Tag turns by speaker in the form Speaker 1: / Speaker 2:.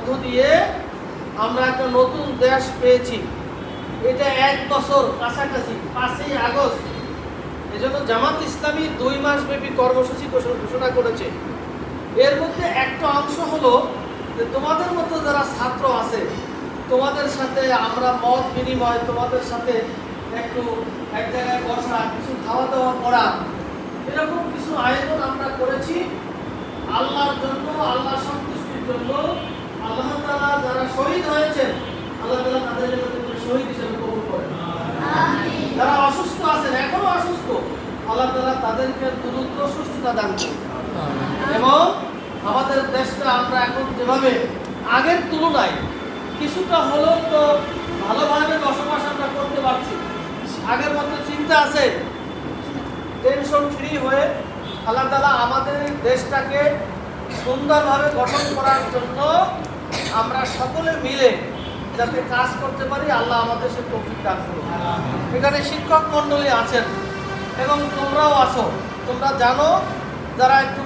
Speaker 1: মধ্য দিয়ে আমরা একটা নতুন দেশ পেয়েছি। এটা এক বছর কাছাকাছি, পাঁচই আগস্ট। এজন্য জামাত ইসলামী দুই মাস ব্যাপী কর্মসূচি ঘোষণা- করেছে। এর মধ্যে একটা অংশ হলো যে তোমাদের মতো যারা ছাত্র আছে, তোমাদের সাথে আমরা মত বিনিময়, তোমাদের সাথে একটু এক জায়গায় বসা, কিছু খাওয়া দাওয়া করা, এরকম কিছু আয়োজন আমরা করেছি। আল্লাহর জন্য আল্লাহ সন্তুষ্টির জন্য আল্লাহ তাআলা যারা শহীদ হয়েছেন। আল্লাহ তাআলা তাদের শহীদ হিসেবে কবুল করেন। যারা অসুস্থ আছেন এখনও অসুস্থ আল্লাহ তাআলা তাদেরকে দ্রুত সুস্থতা দান করুন। এবং আমাদের দেশটা আমরা এখন যেভাবে আগের তুলনায় কিছুটা হলেও তো ভালোভাবে বসবাস আমরা করতে পারছি। আগের মতো চিন্তা আছে টেনশন ফ্রি হয়ে আল্লাহ তালা আমাদের দেশটাকে সুন্দরভাবে গঠন করার জন্য আমরা সকলে মিলে যাতে কাজ করতে পারি, আল্লাহ আমাদের সে তৌফিক দান করুন এখানে শিক্ষক মণ্ডলী আছেন এবং তোমরাও আছো। তোমরা জানো, যারা একটু